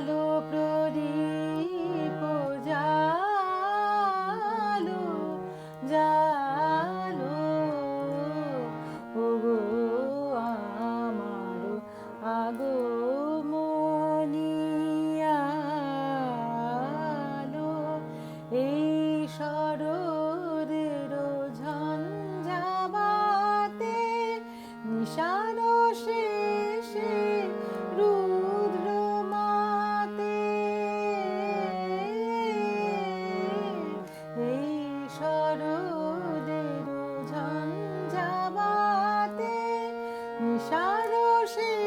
আলো প্রদীপ জালো জালো। ওগো আমার আগো মনিয়ালো এই সরোরের ঝঞ্ঝাবাতে নিশানো শেষে 是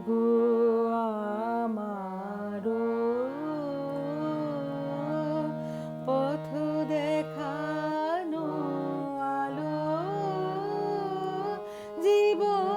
ওগো আমার পথ দেখানো আলো জীবন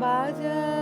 বাজার